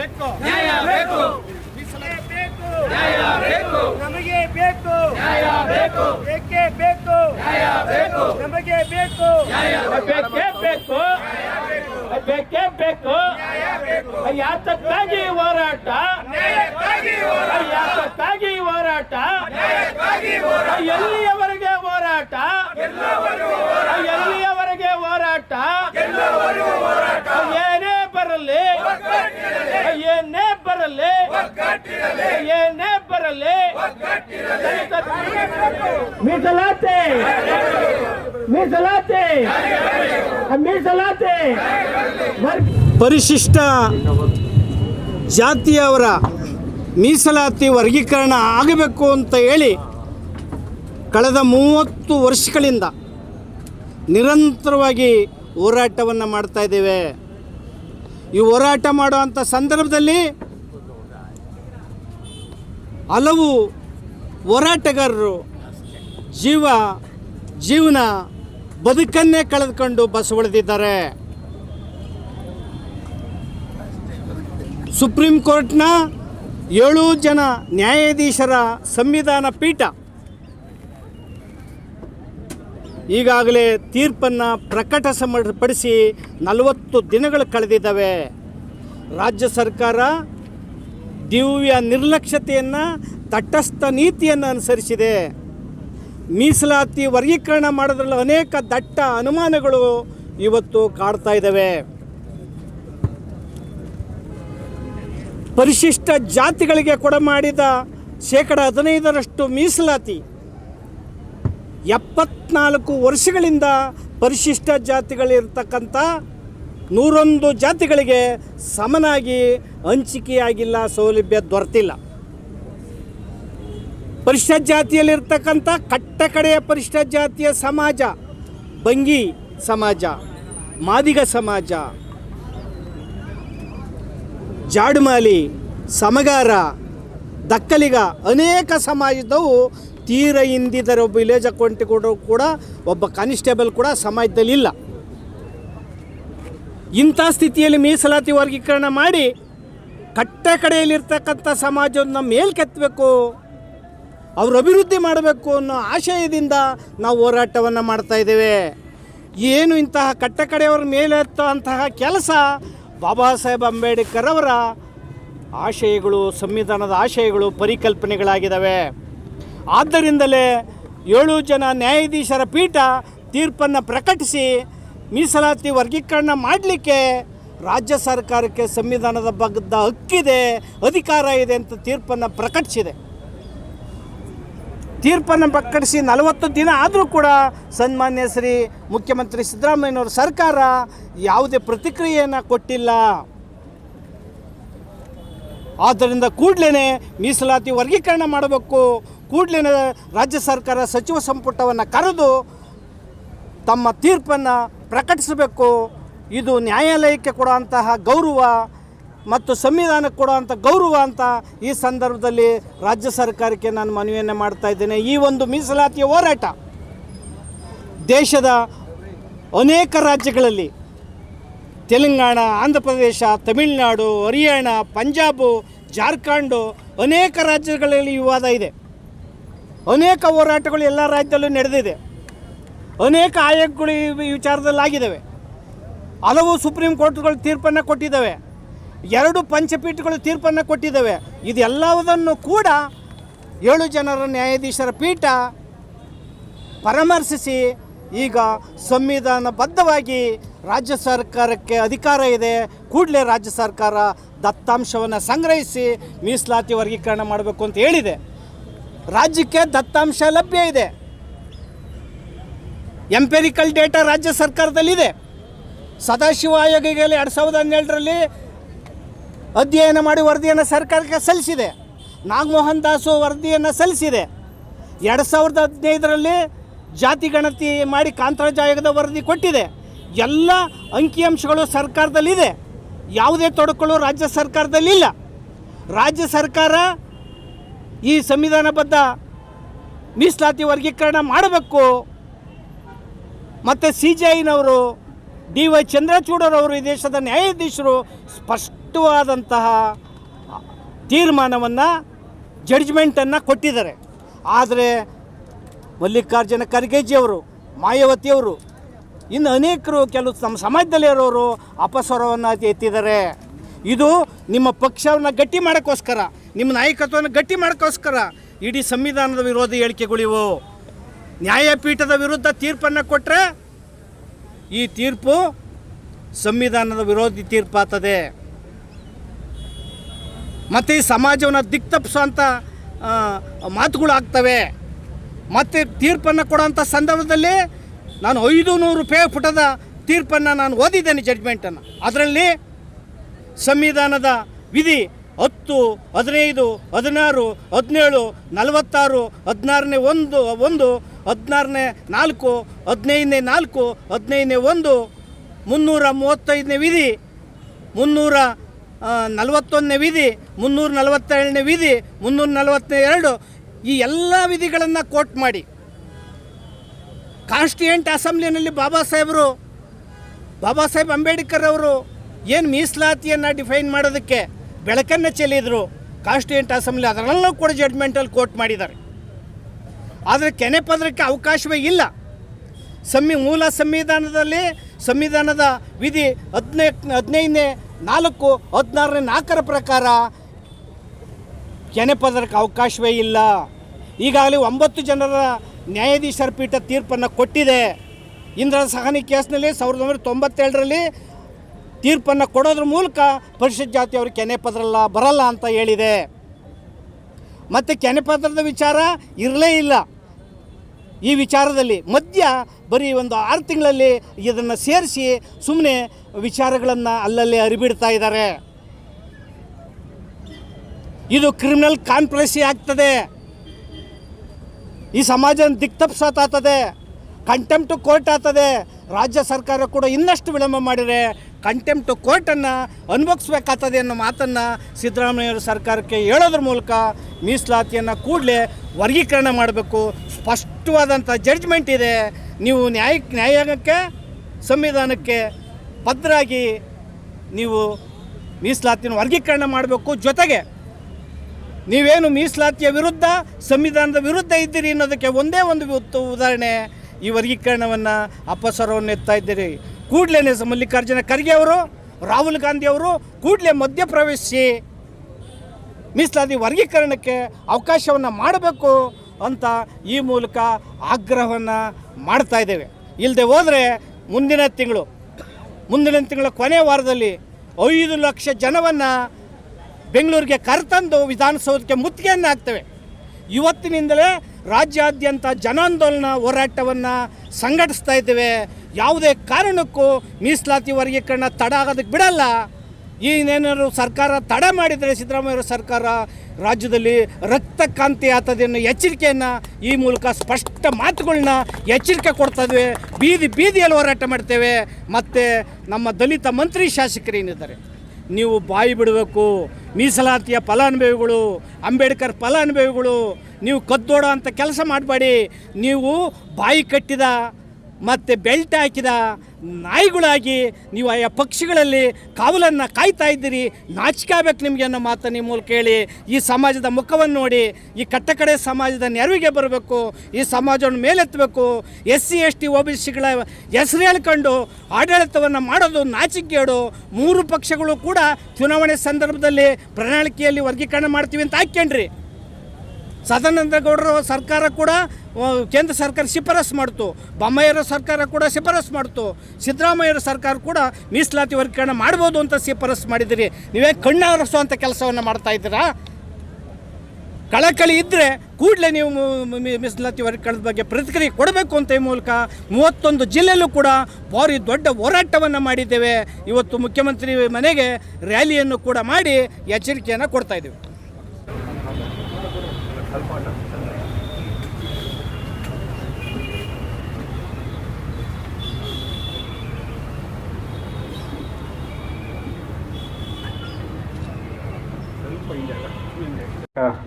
ಬೇಕು. ನ್ಯಾಯ ಬೇಕು. ಮೀಸಲಾತಿ ಬೇಕು. ನ್ಯಾಯ ಬೇಕು. ನಮಗೆ ಬೇಕು. ನ್ಯಾಯ ಬೇಕು. ಏಕೆ ಬೇಕು? ನ್ಯಾಯ ಬೇಕು. ನಮಗೆ ಬೇಕು. ನ್ಯಾಯ ಬೇಕೇ. ಬೇಕು ಬೇಕೇ. ಬೇಕು ಯಾತಕ್ಕಾಗಿ ಹೋರಾಟ. ಯಾತಕ್ಕಾಗಿ ಹೋರಾಟ. ಎಲ್ಲಿಯವರೆಗೆ ಹೋರಾಟ? ಎಲ್ಲಿಯವರೆಗೆ ಹೋರಾಟ ಏನೇ ಬರಲಿ ಏನೇ ಬರಲಿ ಏನೇ ಬರಲಿ ಮೀಸಲಾತಿ ಮೀಸಲಾತಿ ಮೀಸಲಾತಿ ಪರಿಶಿಷ್ಟ ಜಾತಿಯವರ ಮೀಸಲಾತಿ ವರ್ಗೀಕರಣ ಆಗಬೇಕು ಅಂತ ಹೇಳಿ ಕಳೆದ ಮೂವತ್ತು ವರ್ಷಗಳಿಂದ ನಿರಂತರವಾಗಿ ಹೋರಾಟವನ್ನು ಮಾಡ್ತಾ ಇದ್ದೇವೆ. ಈ ಹೋರಾಟ ಮಾಡುವಂಥ ಸಂದರ್ಭದಲ್ಲಿ ಹಲವು ಹೋರಾಟಗಾರರು ಜೀವ, ಜೀವನ ಬದುಕನ್ನೇ ಕಳೆದುಕೊಂಡು ಬಸವಳಿದಿದ್ದಾರೆ ಸುಪ್ರೀಂ ಕೋರ್ಟ್ನ ಏಳು ಜನ ನ್ಯಾಯಾಧೀಶರ ಸಂವಿಧಾನ ಪೀಠ ಈಗಾಗಲೇ ತೀರ್ಪನ್ನು ಪ್ರಕಟ ಪ್ರಕಟಿಸಪಡಿಸಿ ನಲವತ್ತು ದಿನಗಳು ಕಳೆದಿದ್ದಾವೆ. ರಾಜ್ಯ ಸರ್ಕಾರ ದಿವ್ಯ ನಿರ್ಲಕ್ಷ್ಯತೆಯನ್ನು, ತಟಸ್ಥ ನೀತಿಯನ್ನು ಅನುಸರಿಸಿದೆ. ಮೀಸಲಾತಿ ವರ್ಗೀಕರಣ ಮಾಡೋದ್ರಲ್ಲಿ ಅನೇಕ ದಟ್ಟ ಅನುಮಾನಗಳು ಇವತ್ತು ಕಾಡ್ತಾ ಇದ್ದಾವೆ ಪರಿಶಿಷ್ಟ ಜಾತಿಗಳಿಗೆ ಕೊಡಮಾಡಿದ ಶೇಕಡ ಹದಿನೈದರಷ್ಟು ಮೀಸಲಾತಿ. ಎಪ್ಪತ್ನಾಲ್ಕು ವರ್ಷಗಳಿಂದ ಪರಿಶಿಷ್ಟ ಜಾತಿಗಳಿರ್ತಕ್ಕಂಥ ನೂರೊಂದು ಜಾತಿಗಳಿಗೆ ಸಮನಾಗಿ ಹಂಚಿಕೆಯಾಗಿಲ್ಲ, ಸೌಲಭ್ಯ ದೊರೆತಿಲ್ಲ. ಪರಿಶಿಷ್ಟ ಜಾತಿಯಲ್ಲಿರ್ತಕ್ಕಂಥ ಕಟ್ಟ ಕಡೆಯ ಪರಿಷ್ಠ ಜಾತಿಯ ಸಮಾಜ, ಬಂಗಿ ಸಮಾಜ, ಮಾದಿಗ ಸಮಾಜ, ಜಾಡುಮಾಲಿ, ಸಮಗಾರ, ದಕ್ಕಲಿಗ ಅನೇಕ ಸಮಾಜದವು ತೀರ ಹಿಂದಿದ್ದಾರೆ ಒಬ್ಬ ವಿಲೇಜ್ ಅಕೌಂಟಿ ಕೂಡ ಕೂಡ ಒಬ್ಬ ಕಾನಿಸ್ಟೇಬಲ್ ಕೂಡ ಸಮಾಜದಲ್ಲಿ ಇಲ್ಲ. ಇಂಥ ಸ್ಥಿತಿಯಲ್ಲಿ ಮೀಸಲಾತಿ ವರ್ಗೀಕರಣ ಮಾಡಿ ಕಟ್ಟ ಕಡೆಯಲ್ಲಿರ್ತಕ್ಕಂಥ ಸಮಾಜವನ್ನು ಮೇಲ್ಕೆತ್ತಬೇಕು ಅವ್ರ ಅಭಿವೃದ್ಧಿ ಮಾಡಬೇಕು ಅನ್ನೋ ಆಶಯದಿಂದ ನಾವು ಹೋರಾಟವನ್ನು ಮಾಡ್ತಾ ಇದ್ದೇವೆ. ಏನು ಇಂತಹ ಕಟ್ಟ ಕಡೆಯವರ ಮೇಲೆತ್ತುವಂತಹ ಕೆಲಸ ಬಾಬಾ ಸಾಹೇಬ್ ಅಂಬೇಡ್ಕರ್ ಅವರ ಆಶಯಗಳು, ಸಂವಿಧಾನದ ಆಶಯಗಳು, ಪರಿಕಲ್ಪನೆಗಳಾಗಿದ್ದಾವೆ. ಆದ್ದರಿಂದಲೇ ಏಳು ಜನ ನ್ಯಾಯಾಧೀಶರ ಪೀಠ ತೀರ್ಪನ್ನು ಪ್ರಕಟಿಸಿ ಮೀಸಲಾತಿ ವರ್ಗೀಕರಣ ಮಾಡಲಿಕ್ಕೆ ರಾಜ್ಯ ಸರ್ಕಾರಕ್ಕೆ ಸಂವಿಧಾನದ ಬಗ್ಗೆ ಹಕ್ಕಿದೆ, ಅಧಿಕಾರ ಇದೆ ಅಂತ ತೀರ್ಪನ್ನು ಪ್ರಕಟಿಸಿದೆ. ತೀರ್ಪನ್ನು ಪ್ರಕಟಿಸಿ ನಲವತ್ತು ದಿನ ಆದರೂ ಕೂಡ ಸನ್ಮಾನ್ಯ ಶ್ರೀ ಮುಖ್ಯಮಂತ್ರಿ ಸಿದ್ದರಾಮಯ್ಯನವ್ರ ಸರ್ಕಾರ ಯಾವುದೇ ಪ್ರತಿಕ್ರಿಯೆಯನ್ನು ಕೊಟ್ಟಿಲ್ಲ. ಆದ್ದರಿಂದ ಕೂಡಲೇ ಮೀಸಲಾತಿ ವರ್ಗೀಕರಣ ಮಾಡಬೇಕು. ಕೂಡಲೇ ರಾಜ್ಯ ಸರ್ಕಾರ ಸಚಿವ ಸಂಪುಟವನ್ನು ಕರೆದು ತಮ್ಮ ತೀರ್ಪನ್ನು ಪ್ರಕಟಿಸಬೇಕು. ಇದು ನ್ಯಾಯಾಲಯಕ್ಕೆ ಕೊಡುವಂತಹ ಗೌರವ ಮತ್ತು ಸಂವಿಧಾನಕ್ಕೆ ಕೊಡುವಂಥ ಗೌರವ ಅಂತ ಈ ಸಂದರ್ಭದಲ್ಲಿ ರಾಜ್ಯ ಸರ್ಕಾರಕ್ಕೆ ನಾನು ಮನವಿಯನ್ನು ಮಾಡ್ತಾ ಇದ್ದೇನೆ. ಈ ಒಂದು ಮೀಸಲಾತಿಯ ಹೋರಾಟ ದೇಶದ ಅನೇಕ ರಾಜ್ಯಗಳಲ್ಲಿ ತೆಲಂಗಾಣ ಆಂಧ್ರ ಪ್ರದೇಶ ತಮಿಳುನಾಡು, ಹರಿಯಾಣ, ಪಂಜಾಬು, ಜಾರ್ಖಂಡು ಅನೇಕ ರಾಜ್ಯಗಳಲ್ಲಿ ವಿವಾದ ಇದೆ. ಅನೇಕ ಹೋರಾಟಗಳು ಎಲ್ಲ ರಾಜ್ಯದಲ್ಲೂ ನಡೆದಿದೆ. ಅನೇಕ ಆಯೋಗಗಳು ಈ ವಿಚಾರದಲ್ಲಿ ಆಗಿದ್ದಾವೆ ಹಲವು ಸುಪ್ರೀಂ ಕೋರ್ಟ್ಗಳು ತೀರ್ಪನ್ನು ಕೊಟ್ಟಿದ್ದಾವೆ. ಎರಡು ಪಂಚಪೀಠಗಳು ತೀರ್ಪನ್ನು ಕೊಟ್ಟಿದ್ದಾವೆ. ಇದೆಲ್ಲವುದನ್ನು ಕೂಡ ಏಳು ಜನರ ನ್ಯಾಯಾಧೀಶರ ಪೀಠ ಪರಾಮರ್ಶಿಸಿ, ಈಗ ಸಂವಿಧಾನಬದ್ಧವಾಗಿ ರಾಜ್ಯ ಸರ್ಕಾರಕ್ಕೆ ಅಧಿಕಾರ ಇದೆ. ಕೂಡಲೇ ರಾಜ್ಯ ಸರ್ಕಾರ ದತ್ತಾಂಶವನ್ನು ಸಂಗ್ರಹಿಸಿ ಮೀಸಲಾತಿ ವರ್ಗೀಕರಣ ಮಾಡಬೇಕು ಅಂತ ಹೇಳಿದೆ. ರಾಜ್ಯಕ್ಕೆ ದತ್ತಾಂಶ ಲಭ್ಯ ಇದೆ. ಎಂಪೆರಿಕಲ್ ಡೇಟಾ ರಾಜ್ಯ ಸರ್ಕಾರದಲ್ಲಿದೆ. ಸದಾಶಿವ ಆಯೋಗದಲ್ಲಿ ಎರಡು ಸಾವಿರದ ಹನ್ನೆರಡರಲ್ಲಿ ಅಧ್ಯಯನ ಮಾಡಿ ವರದಿಯನ್ನು ಸರ್ಕಾರಕ್ಕೆ ಸಲ್ಲಿಸಿದೆ. ನಾಗಮೋಹನ್ ದಾಸು ವರದಿಯನ್ನು ಸಲ್ಲಿಸಿದೆ. ಎರಡು ಸಾವಿರದ ಹದಿನೈದರಲ್ಲಿ ಜಾತಿ ಗಣತಿ ಮಾಡಿ ಕಾಂತರಾಜಾಯೋಗದ ವರದಿ ಕೊಟ್ಟಿದೆ. ಎಲ್ಲ ಅಂಕಿಅಂಶಗಳು ಸರ್ಕಾರದಲ್ಲಿದೆ. ಯಾವುದೇ ತೊಡಕುಗಳು ರಾಜ್ಯ ಸರ್ಕಾರದಲ್ಲಿಲ್ಲ ರಾಜ್ಯ ಸರ್ಕಾರ ಈ ಸಂವಿಧಾನಬದ್ಧ ಮೀಸಲಾತಿ ವರ್ಗೀಕರಣ ಮಾಡಬೇಕು. ಮತ್ತು ಸಿ ಜೆ ಐನವರು, ಡಿ ವೈ ಚಂದ್ರಚೂಡರವರು ಈ ದೇಶದ ನ್ಯಾಯಾಧೀಶರು ಸ್ಪಷ್ಟ ಸ್ಪಷ್ಟವಾದಂತಹ ತೀರ್ಮಾನವನ್ನು ಜಡ್ಜ್ಮೆಂಟನ್ನು ಕೊಟ್ಟಿದ್ದಾರೆ. ಆದರೆ ಮಲ್ಲಿಕಾರ್ಜುನ ಖರ್ಗೆಜಿಯವರು ಮಾಯಾವತಿಯವರು ಇನ್ನು ಅನೇಕರು ಕೆಲವು ನಮ್ಮ ಸಮಾಜದಲ್ಲಿ ಇರೋರು ಅಪಸ್ವರವನ್ನು ಎತ್ತಿದ್ದಾರೆ. ಇದು ನಿಮ್ಮ ಪಕ್ಷವನ್ನು ಗಟ್ಟಿ ಮಾಡೋಕ್ಕೋಸ್ಕರ, ನಿಮ್ಮ ನಾಯಕತ್ವವನ್ನು ಗಟ್ಟಿ ಮಾಡೋಕ್ಕೋಸ್ಕರ ಇಡೀ ಸಂವಿಧಾನದ ವಿರೋಧಿ ಹೇಳಿಕೆಗಳಿವು. ನ್ಯಾಯಪೀಠದ ವಿರುದ್ಧ ತೀರ್ಪನ್ನು ಕೊಟ್ಟರೆ ಈ ತೀರ್ಪು ಸಂವಿಧಾನದ ವಿರೋಧಿ ತೀರ್ಪಾಗ್ತದೆ ಮತ್ತು ಈ ಸಮಾಜವನ್ನು ಮಾತುಗಳು ಮಾತುಗಳಾಗ್ತವೆ. ಮತ್ತು ತೀರ್ಪನ್ನು ಕೊಡೋಂಥ ಸಂದರ್ಭದಲ್ಲಿ ನಾನು ಐದು ನೂರು ರೂಪಾಯಿ ಪುಟದ ತೀರ್ಪನ್ನು ನಾನು ಓದಿದ್ದೇನೆ ಜಡ್ಜ್ಮೆಂಟನ್ನು ಅದರಲ್ಲಿ ಸಂವಿಧಾನದ ವಿಧಿ ಹತ್ತು, ಹದಿನೈದು, ಹದಿನಾರು, ಹದಿನೇಳು, ನಲವತ್ತಾರು, ಹದಿನಾರನೇ ಒಂದು ಒಂದು, ಹದಿನಾರನೇ ನಾಲ್ಕು, ಹದಿನೈದನೇ ನಾಲ್ಕು, ಹದಿನೈದನೇ ಒಂದು, ಮುನ್ನೂರ ಮೂವತ್ತೈದನೇ ವಿಧಿ, ಮುನ್ನೂರ ನಲವತ್ತೊಂದನೇ ವಿಧಿ, ಮುನ್ನೂರ ನಲವತ್ತೇಳನೇ ವಿಧಿ, ಮುನ್ನೂರ ನಲವತ್ತನೇ ಎರಡು ಈ ಎಲ್ಲ ವಿಧಿಗಳನ್ನು ಕೋಟ್ ಮಾಡಿ. ಕಾನ್ಸ್ಟಿಟ್ಯೂಂಟ್ ಅಸೆಂಬ್ಲಿನಲ್ಲಿ ಬಾಬಾ ಸಾಹೇಬರು, ಬಾಬಾ ಸಾಹೇಬ್ ಅಂಬೇಡ್ಕರ್ ಅವರು ಏನು ಮೀಸಲಾತಿಯನ್ನು ಡಿಫೈನ್ ಮಾಡೋದಕ್ಕೆ ಬೆಳಕನ್ನು ಚೆಲ್ಲಿದ್ರು. ಕಾನ್ಸ್ಟಿಟ್ಯೂಂಟ್ ಅಸೆಂಬ್ಲಿ ಅದರಲ್ಲೂ ಕೂಡ ಜಡ್ಮೆಂಟಲ್ಲಿ ಕೋಟ್ ಮಾಡಿದ್ದಾರೆ. ಆದರೆ ಕೆನೆ ಪದರಕ್ಕೆ ಅವಕಾಶವೇ ಇಲ್ಲ. ಸಂವಿ ಮೂಲ ಸಂವಿಧಾನದಲ್ಲಿ, ಸಂವಿಧಾನದ ವಿಧಿ ಹದಿನೈ ಹದಿನೈದನೇ ನಾಲ್ಕು, ಹದಿನಾರನೇ ನಾಲ್ಕರ ಪ್ರಕಾರ ಕೆನೆ ಪದರಕ್ಕೆ ಅವಕಾಶವೇ ಇಲ್ಲ. ಈಗಾಗಲೇ ಒಂಬತ್ತು ಜನರ ನ್ಯಾಯಾಧೀಶರ ಪೀಠ ತೀರ್ಪನ್ನು ಕೊಟ್ಟಿದೆ. ಇಂದ್ರ ಸಹನಿ ಕೇಸ್ನಲ್ಲಿ ಸಾವಿರದ ಒಂಬೈನೂರ ತೊಂಬತ್ತೇಳರಲ್ಲಿ ತೀರ್ಪನ್ನು ಕೊಡೋದ್ರ ಮೂಲಕ ಪರಿಷತ್ ಜಾತಿಯವರು ಪದರಲ್ಲ ಬರಲ್ಲ ಅಂತ ಹೇಳಿದೆ. ಮತ್ತು ಕೆನೆ ಪದರದ ವಿಚಾರ ಇರಲೇ ಇಲ್ಲ. ಈ ವಿಚಾರದಲ್ಲಿ ಮಧ್ಯ ಬರೀ ಒಂದು ಆರು ತಿಂಗಳಲ್ಲಿ ಇದನ್ನು ಸೇರಿಸಿ ಸುಮ್ಮನೆ ವಿಚಾರಗಳನ್ನು ಅಲ್ಲಲ್ಲಿ ಅರಿಬಿಡ್ತಾ ಇದ್ದಾರೆ. ಇದು ಕ್ರಿಮಿನಲ್ ಕಾನ್ಪ್ರೆಸಿ ಆಗ್ತದೆ. ಈ ಸಮಾಜ ದಿಕ್ತಪ್ಸಾತಾತದೆ. ಕಂಟೆಂಪ್ಟ್ ಕೋರ್ಟ್ ಆಗ್ತದೆ. ರಾಜ್ಯ ಸರ್ಕಾರ ಕೂಡ ಇನ್ನಷ್ಟು ವಿಳಂಬ ಮಾಡಿದರೆ ಕಂಟೆಂಪ್ಟ್ ಕೋರ್ಟನ್ನು ಅನುಭವಿಸ್ಬೇಕಾಗ್ತದೆ ಅನ್ನೋ ಮಾತನ್ನು ಸಿದ್ದರಾಮಯ್ಯವ್ರ ಸರ್ಕಾರಕ್ಕೆ ಹೇಳೋದ್ರ ಮೂಲಕ ಮೀಸಲಾತಿಯನ್ನು ಕೂಡಲೇ ವರ್ಗೀಕರಣ ಮಾಡಬೇಕು. ಸ್ಪಷ್ಟವಾದಂಥ ಜಡ್ಜ್ಮೆಂಟ್ ಇದೆ. ನೀವು ನ್ಯಾಯ ನ್ಯಾಯಾಂಗಕ್ಕೆ ಸಂವಿಧಾನಕ್ಕೆ ಭದ್ರಾಗಿ ನೀವು ಮೀಸಲಾತಿನ ವರ್ಗೀಕರಣ ಮಾಡಬೇಕು. ಜೊತೆಗೆ ನೀವೇನು ಮೀಸಲಾತಿಯ ವಿರುದ್ಧ, ಸಂವಿಧಾನದ ವಿರುದ್ಧ ಇದ್ದೀರಿ ಅನ್ನೋದಕ್ಕೆ ಒಂದೇ ಒಂದು ಉದಾಹರಣೆ, ಈ ವರ್ಗೀಕರಣವನ್ನು ಅಪಸರವನ್ನು ಎತ್ತಾ ಇದ್ದೀರಿ. ಕೂಡಲೇ ಮಲ್ಲಿಕಾರ್ಜುನ ಖರ್ಗೆ ಅವರು, ರಾಹುಲ್ ಗಾಂಧಿ ಅವರು ಕೂಡಲೇ ಮಧ್ಯಪ್ರವೇಶಿಸಿ. ಮೀಸಲಾತಿ ವರ್ಗೀಕರಣಕ್ಕೆ ಅವಕಾಶವನ್ನು ಮಾಡಬೇಕು ಅಂತ ಈ ಮೂಲಕ ಆಗ್ರಹವನ್ನು ಮಾಡ್ತಾ ಇದ್ದೇವೆ. ಇಲ್ಲದೆ ಹೋದರೆ ಮುಂದಿನ ತಿಂಗಳು, ಮುಂದಿನ ತಿಂಗಳ ಕೊನೆ ವಾರದಲ್ಲಿ ಐದು ಲಕ್ಷ ಜನವನ್ನು ಬೆಂಗಳೂರಿಗೆ ಕರೆತಂದು ವಿಧಾನಸೌಧಕ್ಕೆ ಮುತ್ತಿಗೆಯನ್ನು ಹಾಕ್ತೇವೆ. ಇವತ್ತಿನಿಂದಲೇ ರಾಜ್ಯಾದ್ಯಂತ ಜನಾಂದೋಲನ ಹೋರಾಟವನ್ನು ಸಂಘಟಿಸ್ತಾ ಇದ್ದೇವೆ. ಯಾವುದೇ ಕಾರಣಕ್ಕೂ ಮೀಸಲಾತಿ ವರ್ಗೀಕರಣ ತಡ ಆಗೋದಕ್ಕೆ ಬಿಡಲ್ಲ. ಈನೇನಾದ್ರು ಸರ್ಕಾರ ತಡ ಮಾಡಿದರೆ ಸಿದ್ದರಾಮಯ್ಯ ಸರ್ಕಾರ ರಾಜ್ಯದಲ್ಲಿ ರಕ್ತ ಕ್ರಾಂತಿ ಆಗ್ತದೆ ಅನ್ನೋ ಎಚ್ಚರಿಕೆಯನ್ನು ಈ ಮೂಲಕ ಸ್ಪಷ್ಟ ಮಾತುಗಳನ್ನ ಎಚ್ಚರಿಕೆ ಕೊಡ್ತದ್ವಿ ಬೀದಿ ಬೀದಿಯಲ್ಲಿ ಹೋರಾಟ ಮಾಡ್ತೇವೆ. ಮತ್ತು ನಮ್ಮ ದಲಿತ ಮಂತ್ರಿ ಶಾಸಕರೇನಿದ್ದಾರೆ ನೀವು ಬಾಯಿ ಬಿಡಬೇಕು. ಮೀಸಲಾತಿಯ ಫಲಾನುಭವಿಗಳು, ಅಂಬೇಡ್ಕರ್ ಫಲಾನುಭವಿಗಳು, ನೀವು ಕದ್ದೋಡೋ ಅಂತ ಕೆಲಸ ಮಾಡಬೇಡಿ. ನೀವು ಬಾಯಿ ಕಟ್ಟಿದ, ಮತ್ತು ಬೆಲ್ಟ್ ಹಾಕಿದ ನಾಯಿಗಳಾಗಿ ನೀವು ಆಯಾ ಪಕ್ಷಿಗಳಲ್ಲಿ ಕಾವಲನ್ನು ಕಾಯ್ತಾ ಇದ್ದೀರಿ ನಾಚಿಕಾಗಬೇಕು ನಿಮಗೆ ಅನ್ನೋ ಮಾತನ್ನು ನಿಮ್ಮ ಮೂಲಕ ಹೇಳಿ ಈ ಸಮಾಜದ ಮುಖವನ್ನು ನೋಡಿ, ಈ ಕಟ್ಟಕಡೆ ಸಮಾಜದ ನೆರವಿಗೆ ಬರಬೇಕು, ಈ ಸಮಾಜವನ್ನು ಮೇಲೆತ್ತಬೇಕು S C S T O B ಸಿಗಳ ಹೆಸರು ಹೇಳ್ಕೊಂಡು ಆಡಳಿತವನ್ನು ಮಾಡೋದು ನಾಚಿಕೆಡು ಮೂರು ಪಕ್ಷಗಳು ಕೂಡ ಚುನಾವಣೆ ಸಂದರ್ಭದಲ್ಲಿ ಪ್ರಣಾಳಿಕೆಯಲ್ಲಿ ವರ್ಗೀಕರಣ ಮಾಡ್ತೀವಿ ಅಂತ ಹಾಕ್ಯಂಡ್ರಿ. ಸದಾನಂದ ಗೌಡರ ಸರ್ಕಾರ ಕೂಡ ಕೇಂದ್ರ ಸರ್ಕಾರ ಶಿಫಾರಸು ಮಾಡ್ತು. ಬೊಮ್ಮಾಯಿಯರ ಸರ್ಕಾರ ಕೂಡ ಶಿಫಾರಸು ಮಾಡ್ತು. ಸಿದ್ದರಾಮಯ್ಯರ ಸರ್ಕಾರ ಕೂಡ ಮೀಸಲಾತಿ ವರ್ಗೀಕರಣ ಮಾಡ್ಬೋದು ಅಂತ ಶಿಫಾರಸು ಮಾಡಿದಿರಿ ನೀವೇ ಕಣ್ಣಾರಿಸುವಂಥ ಕೆಲಸವನ್ನು ಮಾಡ್ತಾ ಇದ್ದೀರಾ? ಕಳಕಳಿ ಇದ್ದರೆ ಕೂಡಲೇ ನೀವು ಮೀಸಲಾತಿ ವರ್ಗೀಕರಣದ ಬಗ್ಗೆ ಪ್ರತಿಕ್ರಿಯೆ ಕೊಡಬೇಕು ಅಂತ ಈ ಮೂಲಕ ಮೂವತ್ತೊಂದು ಜಿಲ್ಲೆಯಲ್ಲೂ ಕೂಡ ಭಾರಿ ದೊಡ್ಡ ಹೋರಾಟವನ್ನು ಮಾಡಿದ್ದೇವೆ. ಇವತ್ತು ಮುಖ್ಯಮಂತ್ರಿ ಮನೆಗೆ ರ್ಯಾಲಿಯನ್ನು ಕೂಡ ಮಾಡಿ ಎಚ್ಚರಿಕೆಯನ್ನು ಕೊಡ್ತಾ ಇದ್ದೀವಿ.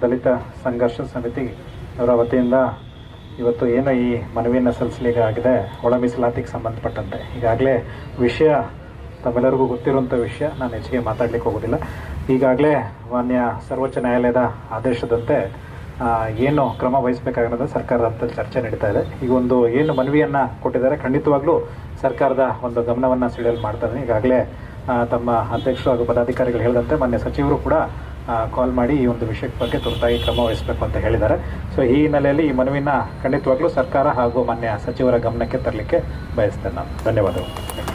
ದಲಿತ ಸಂಘರ್ಷ ಸಮಿತಿ ಅವರ ವತಿಯಿಂದ ಇವತ್ತು ಏನು ಈ ಮನವಿಯನ್ನು ಸಲ್ಲಿಸಲಿಕ್ಕಾಗಿದೆ ಒಳ ಮೀಸಲಾತಿಗೆ ಸಂಬಂಧಪಟ್ಟಂತೆ. ಈಗಾಗಲೇ ವಿಷಯ ತಮ್ಮೆಲ್ಲರಿಗೂ ಗೊತ್ತಿರುವಂಥ ವಿಷಯ ನಾನು ಹೆಚ್ಚಿಗೆ ಮಾತಾಡಲಿಕ್ಕೆ ಹೋಗೋದಿಲ್ಲ. ಈಗಾಗಲೇ ಮಾನ್ಯ ಸರ್ವೋಚ್ಚ ನ್ಯಾಯಾಲಯದ ಆದೇಶದಂತೆ ಏನು ಕ್ರಮ ವಹಿಸಬೇಕಾಗಿರೋದು ಸರ್ಕಾರದ ಹಂತದಲ್ಲಿ ಚರ್ಚೆ ನಡೀತಾ ಇದೆ. ಈಗ ಒಂದು ಏನು ಮನವಿಯನ್ನು ಕೊಟ್ಟಿದ್ದಾರೆ, ಖಂಡಿತವಾಗ್ಲೂ ಸರ್ಕಾರದ ಒಂದು ಗಮನವನ್ನು ಸೆಳೆಯಲು ಮಾಡ್ತಾರೆ ಈಗಾಗಲೇ ತಮ್ಮ ಅಧ್ಯಕ್ಷರು ಹಾಗೂ ಪದಾಧಿಕಾರಿಗಳು ಹೇಳಿದಂತೆ ಮಾನ್ಯ ಸಚಿವರು ಕೂಡ ಕಾಲ್ ಮಾಡಿ ಈ ಒಂದು ವಿಷಯದ ಬಗ್ಗೆ ತುರ್ತಾಗಿ ಕ್ರಮ ವಹಿಸಬೇಕು ಅಂತ ಹೇಳಿದ್ದಾರೆ. ಸೊ ಈ ಹಿನ್ನೆಲೆಯಲ್ಲಿ ಈ ಮನವಿನ ಖಂಡಿತವಾಗ್ಲೂ ಸರ್ಕಾರ ಹಾಗೂ ಮಾನ್ಯ ಸಚಿವರ ಗಮನಕ್ಕೆ ತರಲಿಕ್ಕೆ ಬಯಸ್ತೇನೆ ನಾನು. ಧನ್ಯವಾದಗಳು.